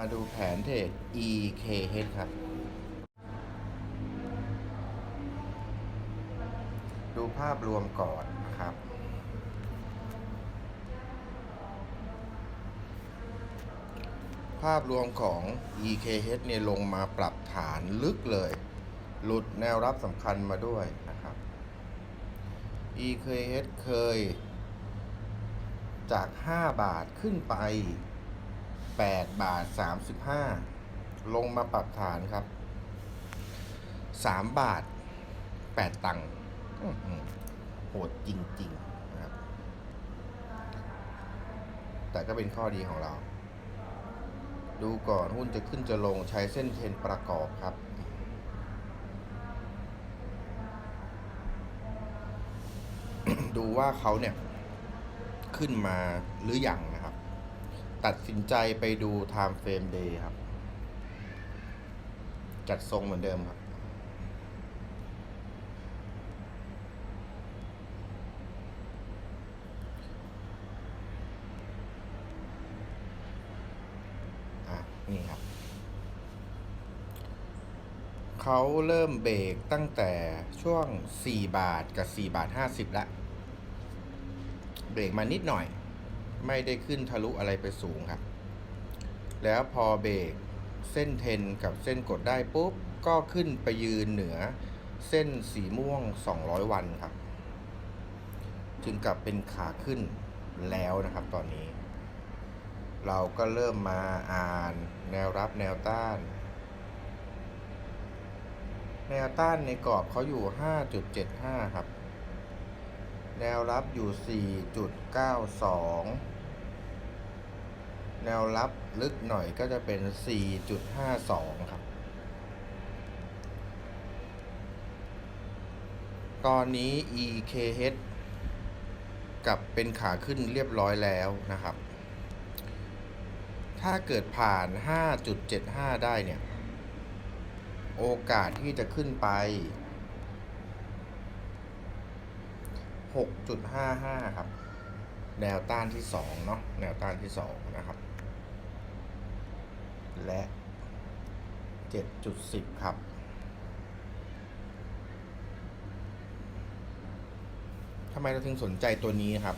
มาดูแผนเทรด EKH ครับ ดูภาพรวมก่อนนะครับ ภาพรวมของ EKH เนี่ยลงมาปรับฐานลึกเลย หลุดแนวรับสำคัญมาด้วยนะครับ EKH เคยจาก 5 บาทขึ้นไป 8 บาท 35 ลงมาปรับฐานครับ 3 บาท 8 ตังค์อื้อหือโหดจริง ๆ นะครับ แต่ก็เป็นข้อดีของเรา ดูก่อนหุ้นจะขึ้นจะลงใช้เส้นเทรนประกอบครับดูว่าเขาเนี่ย ขึ้นมาหรืออยังน ตัดสินใจไปดู Time Frame Day ครับ จัดทรงเหมือนเดิมครับ อะ นี่ครับ เขาเริ่มเบรกตั้งแต่ช่วง 4 บาทกับ 4 บาท 50แล้วเบรกมานิดหน่อย ไม่ได้ขึ้นทะลุอะไรไปสูงครับ แล้วพอเบรกเส้นเทนกับเส้นกดได้ปุ๊บ ก็ขึ้นไปยืนเหนือเส้นสีม่วง 200 วันครับ จึงกลับเป็นขาขึ้นแล้วนะครับตอนนี้ เราก็เริ่มมาอ่านแนวรับแนวต้าน แนวต้านในกรอบเขาอยู่ 5.75 ครับ แนวรับอยู่ 4.92 แนวรับลึกหน่อยก็จะเป็น 4.52 ครับ ตอนนี้ EKH กับเป็นขาขึ้นเรียบร้อยแล้วนะครับ ถ้าเกิดผ่าน 5.75 ได้เนี่ย โอกาสที่จะขึ้นไป 6.55 ครับ แนวต้านที่ 2 เนาะ แนวต้านที่ 2 นะครับ และ 7.10 ครับ ทำไมเราถึงสนใจตัวนี้ครับ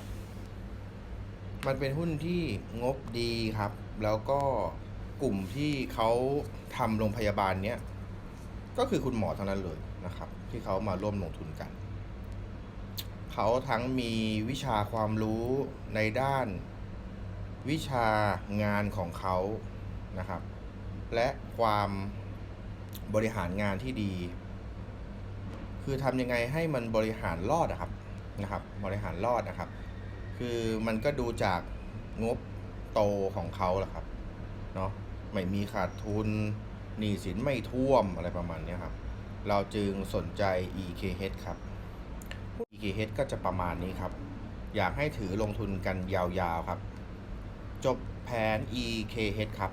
มันเป็นหุ้นที่งบดีครับ แล้วก็กลุ่มที่เขาทำโรงพยาบาลเนี้ย ก็คือคุณหมอทั้งนั้นเลยนะครับ ที่เขามาร่วมลงทุนกันเขาทั้งมีวิชาความรู้ในด้านวิชางานของเขานะครับ และความบริหารงานที่ดี คือทำยังไงให้มันบริหารรอดอะครับนะครับ บริหารรอดนะครับ คือมันก็ดูจากงบโตของเขาแหละครับเนาะไม่มีขาดทุนหนี้สินไม่ท่วมอะไรประมาณนี้ครับ เราจึงสนใจ EKH ครับ EKH ก็จะประมาณนี้ครับ อยากให้ถือลงทุนกันยาวๆครับ จบแผน EKH ครับ